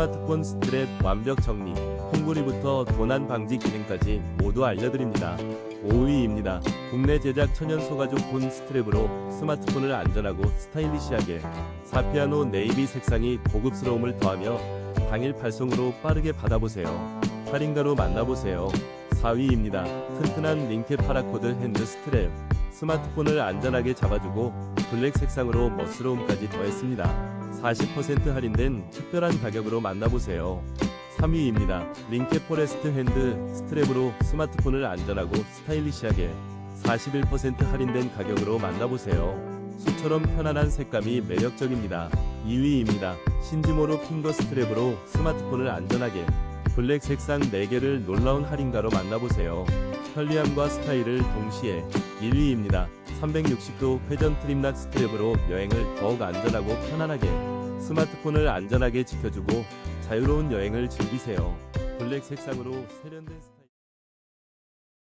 스마트폰 스트랩 완벽 정리, 홍구리부터 도난 방지 기능까지 모두 알려드립니다. 5위입니다. 국내 제작 천연 소가죽 본 스트랩으로 스마트폰을 안전하고 스타일리시하게 사피아노 네이비 색상이 고급스러움을 더하며 당일 발송으로 빠르게 받아보세요. 할인가로 만나보세요. 4위입니다. 튼튼한 링켓 파라코드 핸드 스트랩. 스마트폰을 안전하게 잡아주고 블랙 색상으로 멋스러움까지 더했습니다. 40% 할인된 특별한 가격으로 만나보세요. 3위입니다. 링켓 포레스트 핸드 스트랩으로 스마트폰을 안전하고 스타일리시하게 41% 할인된 가격으로 만나보세요. 수처럼 편안한 색감이 매력적입니다. 2위입니다. 신지모로 핑거 스트랩으로 스마트폰을 안전하게 블랙 색상 4개를 놀라운 할인가로 만나보세요. 편리함과 스타일을 동시에 1위입니다. 360도 회전 트림락 스트랩으로 여행을 더욱 안전하고 편안하게 스마트폰을 안전하게 지켜주고 자유로운 여행을 즐기세요. 블랙 색상으로 세련된